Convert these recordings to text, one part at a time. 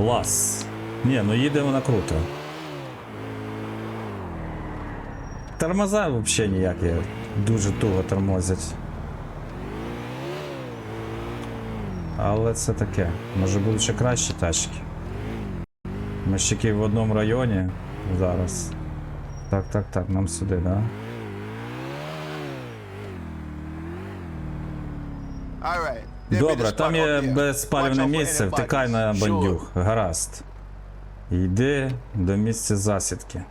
Клас. Ні, ну їде вона круто. Тормоза взагалі ніякі. Дуже туго тормозять. Але це таке. Може будуть ще кращі тачки. Ми тільки в одному районі зараз. Так, так, так, нам сюди, да? Добре, там є безпалювне місце, втикай на бандюг. Гаразд. Йди до місця засідки.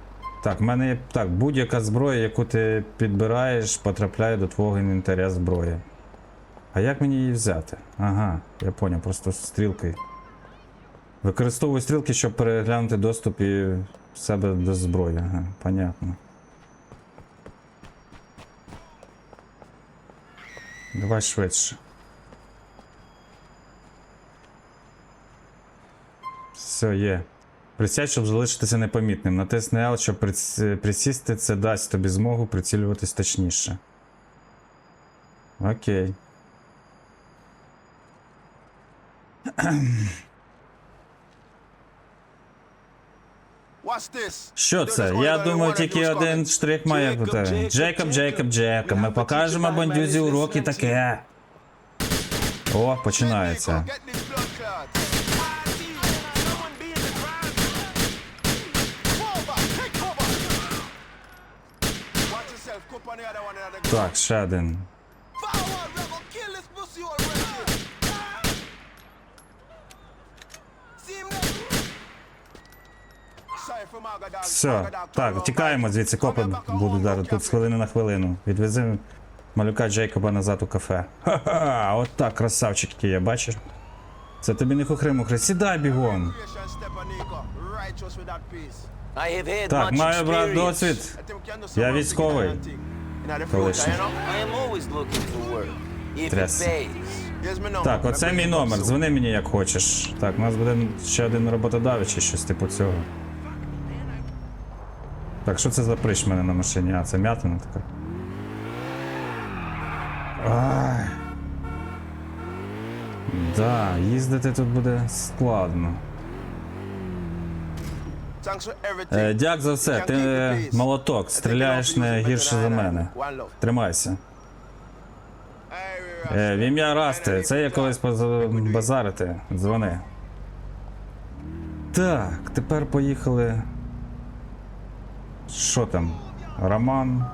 Так, в мене є так, будь-яка зброя, яку ти підбираєш, потрапляє до твого інвентаря зброї. А як мені її взяти? Ага, я поняв, просто стрілки. Використовую стрілки, щоб переглянути доступ і в себе до зброї. Ага, понятно. Давай швидше. Все, є. Присядь, щоб залишитися непомітним. Натисни L, щоб присісти, це дасть тобі змогу прицілюватись точніше. Окей. Що це? Я думаю, тільки один штрих має бути. Джейкоб, Джейкоб, Джейкоб. Ми покажемо бандюзі уроки таке. О, починається. Так, ще один. Все, так, тікаємо звідси, копи будуть зараз тут з хвилини на хвилину. Відвези малюка Джейкоба назад у кафе. Ха-ха, от так, красавчик який я бачиш. Це тобі не хухри-мухри, сідай бігом. Так, маю брат досвід. Я військовий. Колишній. Так, оце мій номер. Дзвони мені як хочеш. Так, у нас буде ще один роботодавець чи щось типу цього. Так, що це за прищ мене на машині? А, це м'ятина така. Ай. Да, їздити тут буде складно. Е, дяк за все, ти е, молоток, стріляєш не гірше за мене. Тримайся. Е, в ім'я Расти, це я колись базарити. Дзвони. Так, тепер поїхали. Що там? Роман.